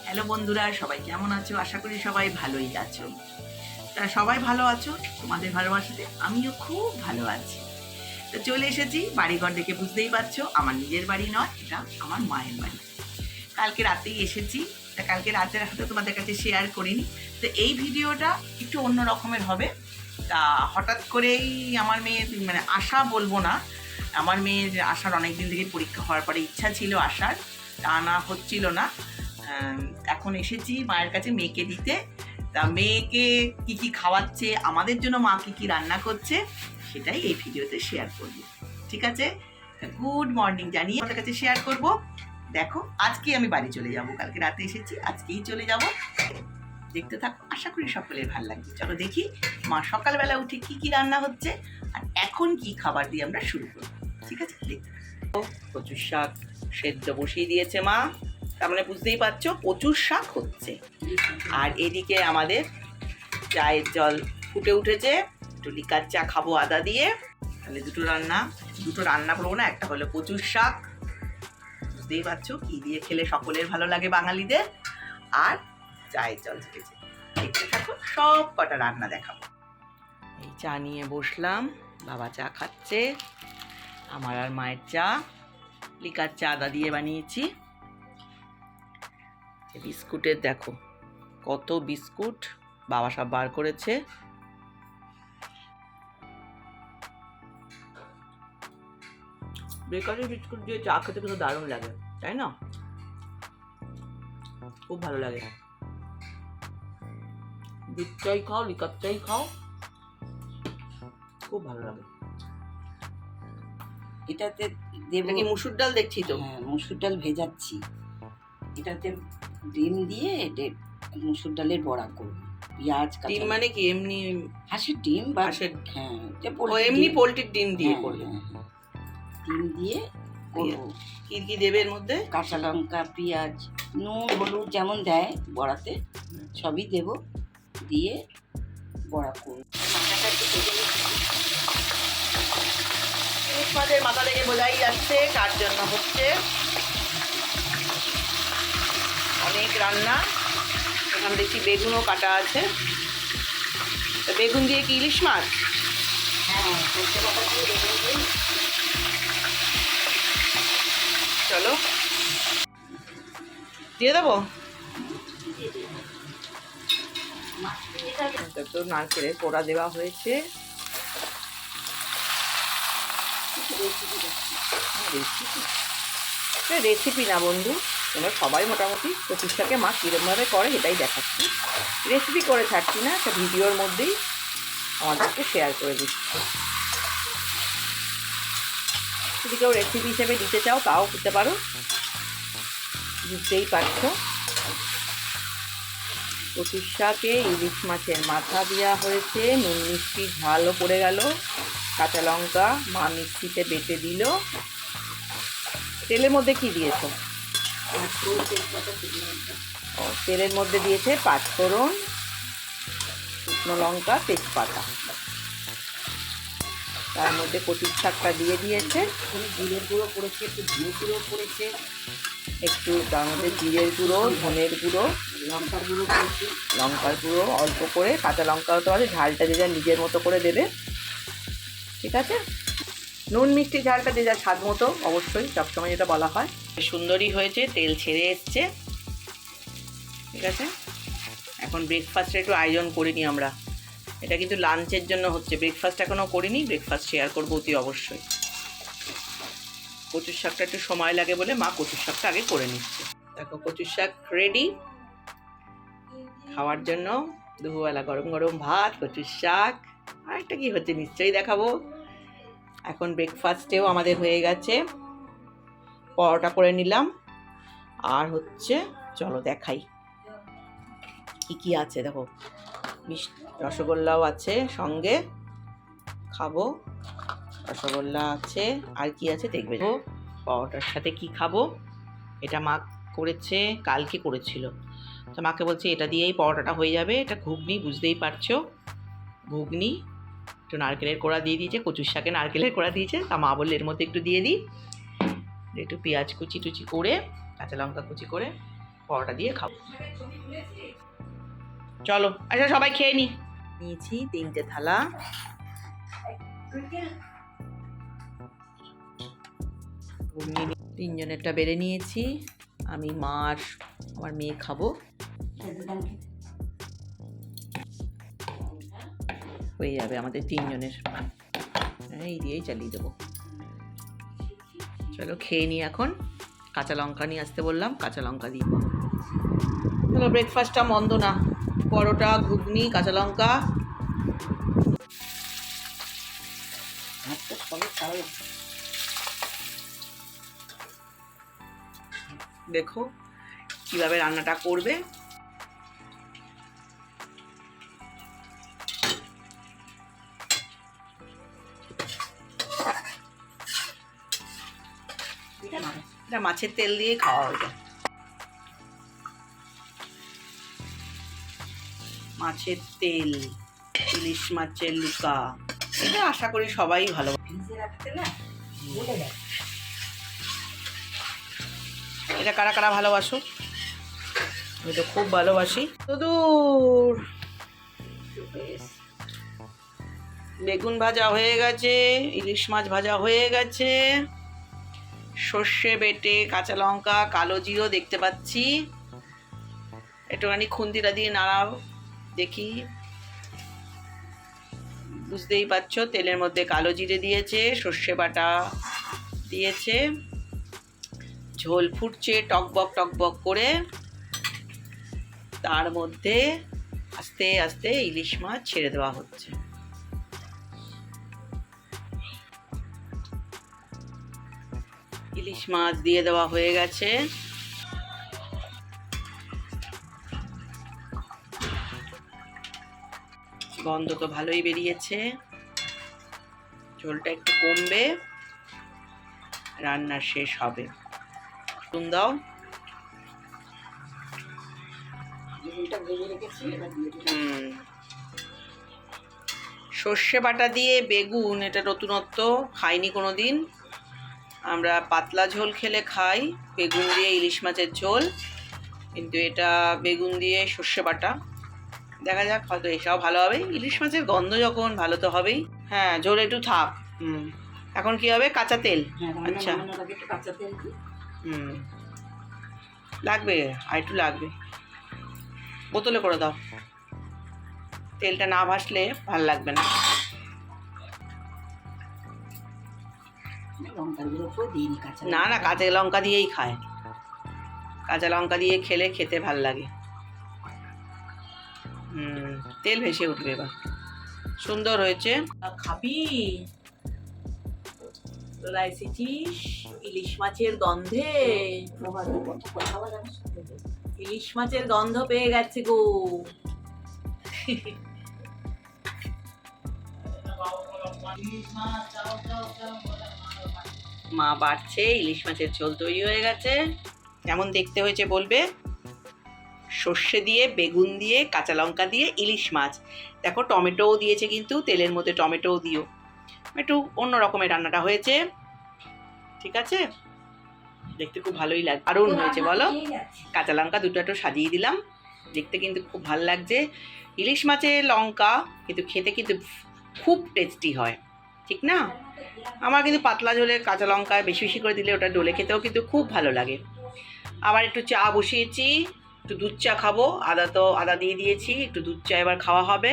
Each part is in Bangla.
হ্যালো বন্ধুরা, সবাই কেমন আছো? আশা করি সবাই ভালোই আছো। তা সবাই ভালো আছো? তোমাদের ভালোবাসাতে আমিও খুব ভালো আছি। তো চলে এসেছি বাড়িঘর দেখে বুঝতেই পারছ, আমার নিজের বাড়ি নয়, এটা আমার মায়ের বাড়ি। কালকে রাতেই এসেছি, তা কালকে রাতের হয়তো তোমাদের কাছে শেয়ার করিনি। তো এই ভিডিওটা একটু অন্য রকমের হবে। তা হঠাৎ করেই আমার মেয়ের মানে আশা বলব না, আমার মেয়ের আসার অনেক দিন থেকে পরীক্ষা হওয়ার পরে ইচ্ছা ছিল আসার তা না হচ্ছিল না। এখন এসেছি মায়ের কাছে মেয়েকে দিতে। তা মেয়েকে কি কি খাওয়াচ্ছে, আমাদের জন্য মা কি কি রান্না করছে, সেটাই এই ভিডিওতে শেয়ার করব। ঠিক আছে? গুড মর্নিং জানিয়ে আমাদের কাছে শেয়ার করব। দেখো, আজকে আমি বাড়ি চলে যাব, কালকে রাতে এসেছি, আজকেই চলে যাব। দেখতে থাকো, আশা করি সকলের ভালো লাগবে চলো দেখি, মা সকালবেলা উঠে কি কি রান্না হচ্ছে, আর এখন কি খাবার দিয়ে আমরা শুরু করব। ঠিক আছে? দেখতে থাকো। প্রচুর শাক সেদ্ধ বসিয়ে দিয়েছে মা। তার মানে বুঝতেই পারছ, প্রচুর শাক হচ্ছে। আর এদিকে আমাদের চায়ের জল ফুটে উঠেছে। একটু লিকার চা খাব আদা দিয়ে। তাহলে দুটো রান্না দুটো রান্না করব না, একটা হলো প্রচুর শাক। বুঝতেই পারছ কি দিয়ে খেলে সকলের ভালো লাগে বাঙালিদের। আর চায়ের জল ফুটেছে। দেখতে থাকো, সব কটা রান্না দেখাবো। এই চা নিয়ে বসলাম, বাবা চা খাচ্ছে। আমার আর মায়ের চা, লিকার চা আদা দিয়ে বানিয়েছি। বিস্কুটের দেখো কত বিস্কুট বাবা সব বার করেছে। বেকারি বিস্কুট দিয়ে চা খেতে কিন্তু দারুণ লাগে তাই না? খুব ভালো লাগে। দুধ চাই খাও লিকার চাই খাও খুব ভালো লাগে। এটাতে দেব মুসুর ডাল দেখছি তো? হ্যাঁ, মুসুর ডাল ভেজাচ্ছি। এটাতে ডিম দিয়ে মুসুর ডালের বড়া করব। পেঁয়াজ ডিম মানে কি? এমনি হাঁসের ডিম বা হাঁসের হ্যাঁ এমনি পোলট্রির ডিম দিয়ে হ্যাঁ, করবে। হ্যাঁ, হ্যাঁ। ডিম দিয়ে কি কি দেবে এর মধ্যে? কাঁচা লঙ্কা পেঁয়াজ নুন হলুদ যেমন দেয় বড়াতে সবই দেব দিয়ে বড়া করব। মাথা থেকে বোঝাই যাচ্ছে কার জন্য হচ্ছে। অনেক রান্না। এখানে দেখছি বেগুনও কাটা আছে। বেগুন দিয়ে কি ইলিশ মাছ? চলো। দিয়ে দেবো? তো নারকেলের পোড়া দেওয়া হয়েছে। রেসিপি না বন্ধু। তোমরা সবাই মোটামুটি প্রতিষ্ঠাকে মা কীরকমভাবে করে এটাই দেখাচ্ছি। রেসিপি করে থাকছি না, একটা ভিডিওর মধ্যেই আমাদেরকে শেয়ার করে দিচ্ছি। যদি কেউ রেসিপি হিসেবে দিতে চাও, তাও দিতে পারো। বুঝতেই পারছ। কচুর ইলিশ মাছের মাথা দেওয়া হয়েছে, নুন মিষ্টি ঝালও পড়ে গেল। কাঁচা লঙ্কা, মা মিক্সিতে বেটে দিল। তেলের মধ্যে কি দিয়েছ পাঁচফোড়ন, তেজপাতা, শুকনো লঙ্কা। তেলের মধ্যে দিয়েছে পাঁচফোড়ন শুকনো লঙ্কা, তেজপাতা। তার মধ্যে কচুর শাকটা দিয়ে দিয়েছে। জিরের গুঁড়ো পড়েছে একটু ধনে গুঁড়ো পড়েছে একটু তার মধ্যে জিরের গুঁড়ো, ধনের গুঁড়ো, লঙ্কার গুঁড়ো পড়েছে লঙ্কার গুঁড়ো অল্প করে, কাঁচা লঙ্কা হতে পারে ঝালটা যে নিজের মতো করে দেবে। ঠিক আছে? নুন, মিষ্টি ঝালটা যে যা স্বাদ মতো, অবশ্যই সবসময় যেটা বলা হয়। সুন্দরই হয়েছে, তেল ছেড়ে এসছে। ঠিক আছে? এখন ব্রেকফাস্টের একটু আয়োজন করিনি আমরা। এটা কিন্তু লাঞ্চের জন্য হচ্ছে। ব্রেকফাস্ট এখনও করিনি ব্রেকফাস্ট শেয়ার করব অতি অবশ্যই। কচুর শাকটা একটু সময় লাগে বলে মা কচুর শাকটা আগে করে নিচ্ছে। দেখো, কচুর শাক রেডি খাওয়ার জন্য দুপুরবেলা গরম গরম ভাত, কচুর শাক। আর একটা কি হচ্ছে নিশ্চয়ই দেখাবো। এখন ব্রেকফাস্টেও আমাদের হয়ে গেছে। পরোটা করে নিলাম। আর হচ্ছে, চলো দেখাই। কি কি আছে দেখো? রসগোল্লাও আছে সঙ্গে। খাব। রসগোল্লা আছে। আর কি আছে দেখবে? পরোটার সাথে কি খাব? এটা মা করেছে, কালকে করেছিল। তো মাকে বলছে, এটা দিয়েই পরোটাটা হয়ে যাবে। এটা ঘুগনি, বুঝতেই পারছ? ঘুগনি একটু নারকেলের কোড়া দিয়ে দিয়েছে, কচুর শাকে নারকেলের কোড়া দিয়েছে, তা মা বললে এর মধ্যে একটু দিয়ে দিই। একটু পেঁয়াজ কুচি টুচি করে, কাঁচা লঙ্কা কুচি করে পরোটা দিয়ে খাব। চলো আচ্ছা সবাই খেয়ে নি। নিয়েছি তিনটে থালা। তিনজনেরটা বেড়ে নিয়েছি। আমি মা আর আমার মেয়ে খাব। হয়ে যাবে আমাদের তিনজনের এই দিয়েই চালিয়ে দেবো চলো খেয়ে নিই এখন কাঁচা লঙ্কা নিয়ে আসতে বললাম কাঁচা লঙ্কা দিই চলো ব্রেকফাস্টটা মন্দ না পরোটা ঘুগনি কাঁচা লঙ্কা দেখো কীভাবে রান্নাটা করবে মাছের তেল দিয়ে খাওয়া হয়ে যায়। মাছের তেল ইলিশ মাছের লুকা এটা আশা করি সবাই ভালো এটা কারা কারা ভালোবাসো? আমি তো খুব ভালোবাসি। দূর বেগুন ভাজা হয়ে গেছে ইলিশ মাছ ভাজা হয়ে গেছে। সর্ষে বেটে কাঁচা লঙ্কা, কালো জিরো দেখতে পাচ্ছি। একটুখানি খুন্তিটা দিয়ে নাড়াও, দেখি। বুঝতেই পারছ, তেলের মধ্যে কালো জিরে দিয়েছে, সর্ষে বাটা দিয়েছে। ঝোল ফুটছে টকবক টকবক করে। তার মধ্যে আস্তে আস্তে ইলিশ মাছ ছেড়ে দেওয়া হচ্ছে। ইলিশ মাছ দিয়ে দেওয়া হয়ে গেছে। গন্ধ তো ভালোই বেরিয়েছে। ঝোলটা একটু কমবে। রান্না শেষ হবে। নুন দাও। সর্ষে বাটা দিয়ে বেগুন এটা নতুনত্ব খাইনি কোনো দিন আমরা পাতলা ঝোল খেলে খাই বেগুন দিয়ে ইলিশ মাছের ঝোল কিন্তু এটা বেগুন দিয়ে সর্ষে বাটা। দেখা যাক হয়তো এসব ভালো হবে। ইলিশ মাছের গন্ধ যখন ভালো তো হবেই। হ্যাঁ ঝোল একটু থাক। হুম। এখন কি হবে? কাঁচা তেল? হ্যাঁ আচ্ছা। হুম। লাগবে আর একটু লাগবে। বোতলে করে দাও। তেলটা না ভাসলে ভালো লাগবে না। লঙ্কার গুঁড়ো করে দিই কাঁচা না না কাঁচা লঙ্কা দিয়েই খায়। কাঁচা লঙ্কা দিয়ে খেলে খেতে ভালো লাগে। হুম তেল ভেসে উঠবে এবার। সুন্দর হয়েছে। খাবি? তোরা এসেছিস ইলিশ মাছের গন্ধে। ইলিশ মাছের গন্ধ পেয়ে গেছে গো। মা বাড়ছে ইলিশ মাছের ঝোল তৈরি হয়ে গেছে। কেমন দেখতে হয়েছে বলবে? সর্ষে দিয়ে বেগুন দিয়ে কাঁচা লঙ্কা দিয়ে ইলিশ মাছ। দেখো টমেটোও দিয়েছে কিন্তু তেলের মধ্যে টমেটোও দিও। একটু অন্য রকমের রান্নাটা হয়েছে। ঠিক আছে? দেখতে খুব ভালোই লাগে দারুণ হয়েছে বলো? কাঁচা লঙ্কা দুটো একটু সাজিয়ে দিলাম। দেখতে কিন্তু খুব ভালো লাগছে। ইলিশ মাছের লঙ্কা কিন্তু খেতে কিন্তু খুব টেস্টি হয়। ঠিক না? আমার কিন্তু পাতলা ঝোলে কাঁচা লঙ্কা বেশি বেশি করে দিলে ওটা ডোলে খেতেও কিন্তু খুব ভালো লাগে। আবার একটু চা বসিয়েছি, একটু দুধ চা খাব, আদা তো আদা দিয়ে দিয়েছি, একটু দুধ চা এবার খাওয়া হবে।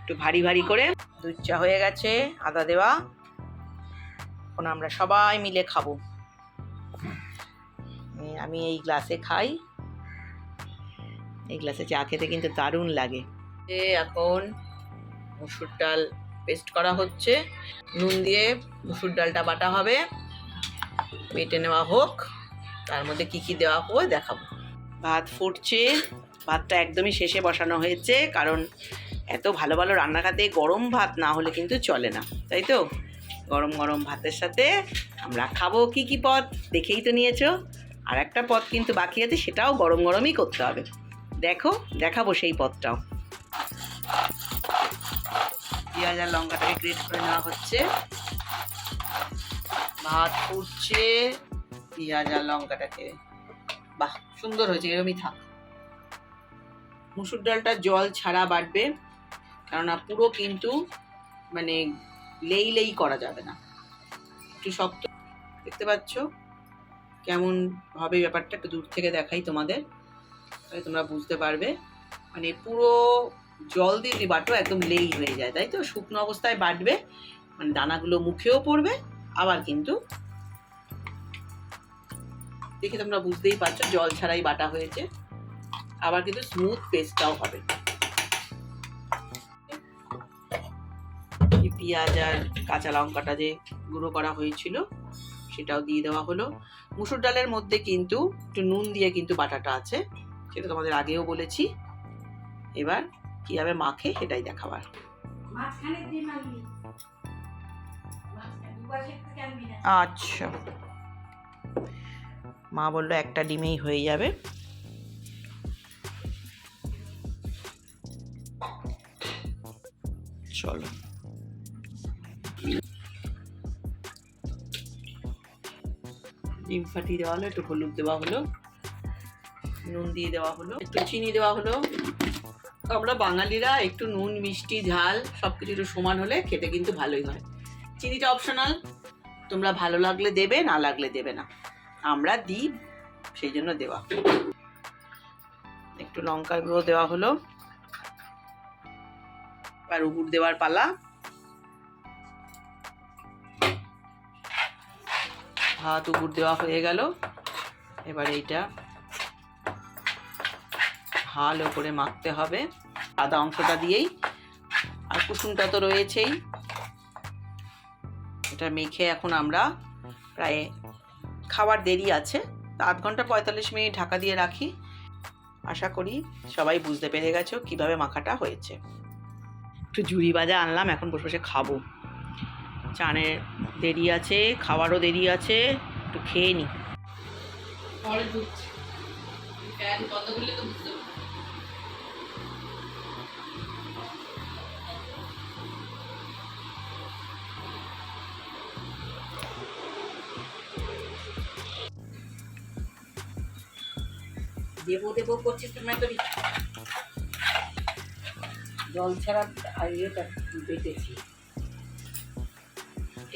একটু ভারী ভারী করে দুধ চা হয়ে গেছে, আদা দেওয়া। এখন আমরা সবাই মিলে খাব। আমি এই গ্লাসে খাই। এই গ্লাসে চা খেতে কিন্তু দারুণ লাগে। এখন মুসুর ডাল পেস্ট করা হচ্ছে। নুন দিয়ে মুসুর ডালটা বাটা হবে। বেটে নেওয়া হোক। তার মধ্যে কি কি দেওয়া হবে দেখাবো। ভাত ফুটছে। ভাতটা একদমই শেষে বসানো হয়েছে। কারণ এত ভালো ভালো রান্না খাতে গরম ভাত না হলে কিন্তু চলে না। তাই তো? গরম গরম ভাতের সাথে আমরা খাব কি কি পদ? দেখেই তো নিয়েছো। আর একটা পদ কিন্তু বাকি আছে। সেটাও গরম গরমই করতে হবে। দেখো, দেখাবো সেই পদটাও। পেঁয়াজ আর লঙ্কাটাকে গ্রেট করে নেওয়া হচ্ছে। ভাত ফুটছে পেঁয়াজ আর লঙ্কাটাকে। বাহ, সুন্দর হয়েছে, এরমই থাক। মুসুর ডালটা জল ছাড়া বাড়বে, কেননা পুরো কিন্তু মানে লেই লেই করা যাবে না। একটু শক্ত, দেখতে পাচ্ছ? কেমন হবে ব্যাপারটা একটু দূর থেকে দেখাই তোমাদের তোমরা বুঝতে পারবে। মানে পুরো জল দিয়ে যদি বাটো একদম লেই হয়ে যায়, তাই তো? শুকনো অবস্থায় বাটবে মানে দানাগুলো মুখেও পড়বে, আবার কিন্তু দেখে তোমরা বুঝতেই পারছ, জল ছাড়াই বাটা হয়েছে, আবার কিন্তু স্মুথ পেস্টটাও হবে। পেঁয়াজ আর কাঁচা লঙ্কাটা যে গুঁড়ো করা হয়েছিল, সেটাও দিয়ে দেওয়া হলো। মুসুর ডালের মধ্যে কিন্তু একটু নুন দিয়ে কিন্তু বাটাটা আছে, সেটা তোমাদের আগেও বলেছি। এবার কীভাবে মাখে সেটাই দেখাবার। আচ্ছা। মা বলল একটা ডিমেই হয়ে যাবে। চলো। ডিম ফাটিয়ে দেওয়া হলো একটু হলুদ দেওয়া হলো নুন দিয়ে দেওয়া হলো একটু চিনি দেওয়া হলো। আমরা বাঙালিরা একটু নুন, মিষ্টি, ঝাল সব কিছু একটু সমান হলে খেতে কিন্তু ভালোই হয়। চিনিটা অপশনাল তোমরা ভালো লাগলে দেবে, না লাগলে দেবে না। আমরা দিই, সেই জন্য দেওয়া। একটু লঙ্কার গুঁড়ো দেওয়া হলো। আর উপর দেওয়ার পালা। ভাত উপর দেওয়া হয়ে গেল। এবার এইটা ভালো করে মাখতে হবে। আদা অংশটা দিয়েই। আর কুসুমটা তো রয়েছেই। এটা মেখে এখন আমরা প্রায় খাবার দেরি আছে। আধ ঘণ্টা পঁয়তাল্লিশ মিনিট ঢাকা দিয়ে রাখি। আশা করি সবাই বুঝতে পেরে গেছো কীভাবে মাখাটা হয়েছে। একটু ঝুড়ি ভাজা আনলাম, এখন বসে বসে খাব। চানের দেরি আছে, খাওয়ারও দেরি আছে, একটু খেয়ে নি। পরে ঢুকছি। ফ্যান বন্ধ করলে তো দেবো দেবো করছিস তুমি তো জল ছাড়া ইয়েটা বেটেছি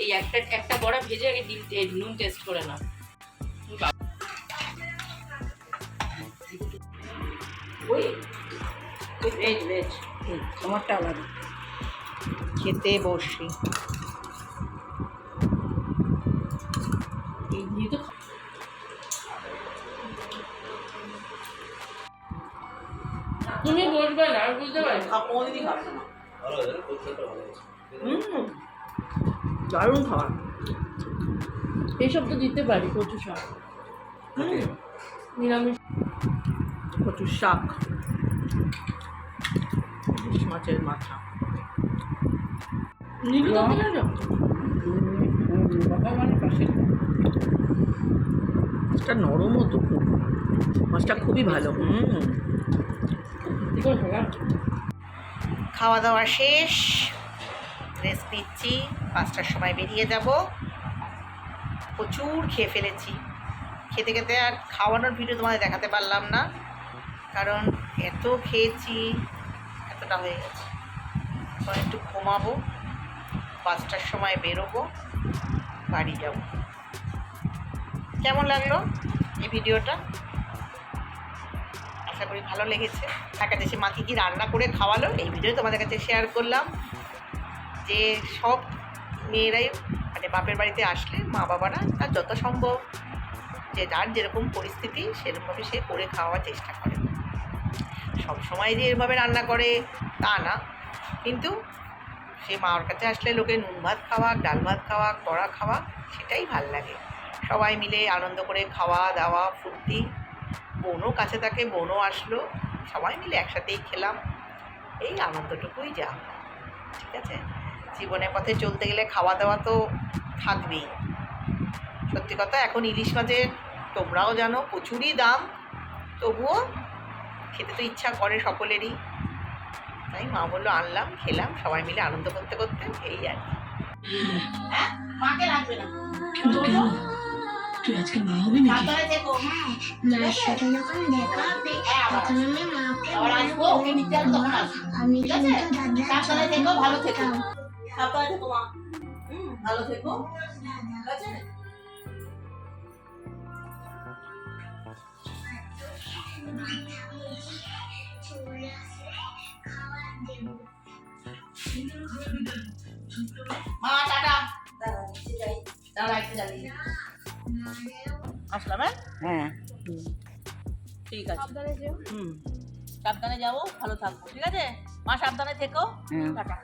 এই একটা একটা বড়া ভেজে আগে ডিম নুন টেস্ট করে না ওই ভেজ ভেজ তোমারটা আলাদা খেতে বসি তুমি না আমি বুঝতে পারি কোনোদিনই খাব না। হুম দারুণ খাবার। এইসব তো দিতে পারি কচু শাক। হুম নিরামিষ। কচুর শাক। ইলিশ মাছের মাথা। না। মাছটা নরমও তো খুব। মাছটা খুবই ভালো। হুম। খাওয়া দাওয়া শেষ। রেস্ট নিচ্ছি। পাঁচটার সময় বেরিয়ে যাব। প্রচুর খেয়ে ফেলেছি। খেতে খেতে আর খাওয়ানোর ভিডিও তোমাদের দেখাতে পারলাম না। কারণ এত খেয়েছি, এতটা হয়ে গেছে। এখন একটু ঘুমাবো। পাঁচটার সময় বেরোবো। বাড়ি যাব। কেমন লাগল এই ভিডিওটা আশা করি ভালো লেগেছে। টাকা দেশে মাকে কি রান্না করে খাওয়ালো। এই ভিডিও তোমাদের কাছে শেয়ার করলাম। যে সব মেয়েরাই মানে বাপের বাড়িতে আসলে মা বাবারা তার যত সম্ভব যে যার যেরকম পরিস্থিতি সেরকমভাবে সে করে খাওয়ার চেষ্টা করে। সব সময় যে এরভাবে রান্না করে, তা না। কিন্তু সে মার কাছে আসলে লোকে নুন ভাত খাওয়া, ডাল ভাত খাওয়া কড়া খাওয়া, সেটাই ভালো লাগে। সবাই মিলে আনন্দ করে খাওয়া দাওয়া ফুর্তি বোনও কাছে থাকে, বোনও আসলো। সবাই মিলে একসাথেই খেলাম। এই আনন্দটুকুই যা। ঠিক আছে? জীবনের পথে চলতে গেলে খাওয়া দাওয়া তো থাকবেই। সত্যি কথা, এখন ইলিশ মাছের তোমরাও জানো প্রচুরই দাম। তবুও খেতে তো ইচ্ছা করে সকলেরই। তাই মা বলল, আনলাম, খেলাম, সবাই মিলে আনন্দ করতে করতে, এই আর কি। হ্যাঁ মাকে লাগবে না। তুই আজকে মা হবি নাকি? সাবধানে সাথে যখন দেখা। হবে তখন আমি মাকে আমি কিন্তু ভালো থেকো। ভালো থেকো। ঠিক আছে? মা আছে। সাবধানে যেও। হুম। সাবধানে যাব ভালো থাকব ঠিক আছে? মা সাবধানে থেকো। টাটা।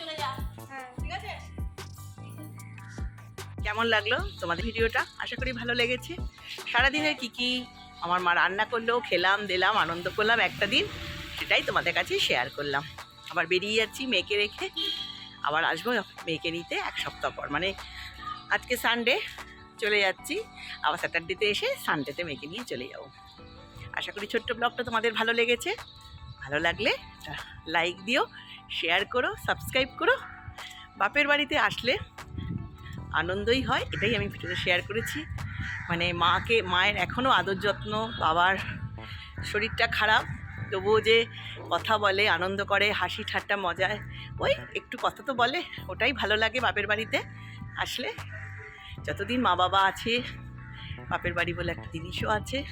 চলে যা। হ্যাঁ ঠিক আছে? কেমন লাগল তোমাদের ভিডিওটা? আশা করি ভালো লেগেছে। সারাদিনের কি কি আমার মা রান্না করল খেলাম দিলাম আনন্দ করলাম একটা দিন সেটাই তোমাদের কাছে শেয়ার করলাম। আবার বেরিয়ে যাচ্ছি মেয়েকে রেখে। আবার আসব মেয়েকে নিতে এক সপ্তাহ পর। মানে আজকে সানডে চলে যাচ্ছি। আবার স্যাটারডেতে এসে সানডেতে মেয়েকে নিয়ে চলে যাব। আশা করি ছোট্ট ব্লগটা তোমাদের ভালো লেগেছে। ভালো লাগলে লাইক দিও, শেয়ার করো, সাবস্ক্রাইব করো। বাপের বাড়িতে আসলে আনন্দই হয়, এটাই আমি ভিডিওতে শেয়ার করেছি। মানে মাকে, মায়ের এখনও আদর যত্ন, বাবার শরীরটা খারাপ, তবুও যে কথা বলে, আনন্দ করে, হাসি ঠাট্টা মজায়, ওই একটু কথা তো বলে, ওটাই ভালো লাগে বাপের বাড়িতে আসলে। যতদিন মা বাবা আছে, বাপের বাড়ি বলে একটা জিনিসও আছে।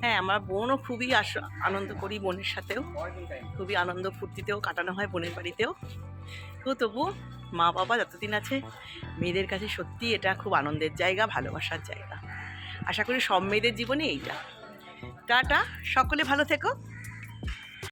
হ্যাঁ আমার বোনও খুবই আস, আনন্দ করি বোনের সাথেও। খুবই আনন্দ ফুর্তিতেও কাটানো হয় বোনের বাড়িতেও। তো তবু মা বাবা যতদিন আছে, মেয়েদের কাছে সত্যি এটা খুব আনন্দের জায়গা, ভালোবাসার জায়গা। আশা করি সব মেয়েদের জীবনে এইটা। টাটা, সকলে ভালো থেকো।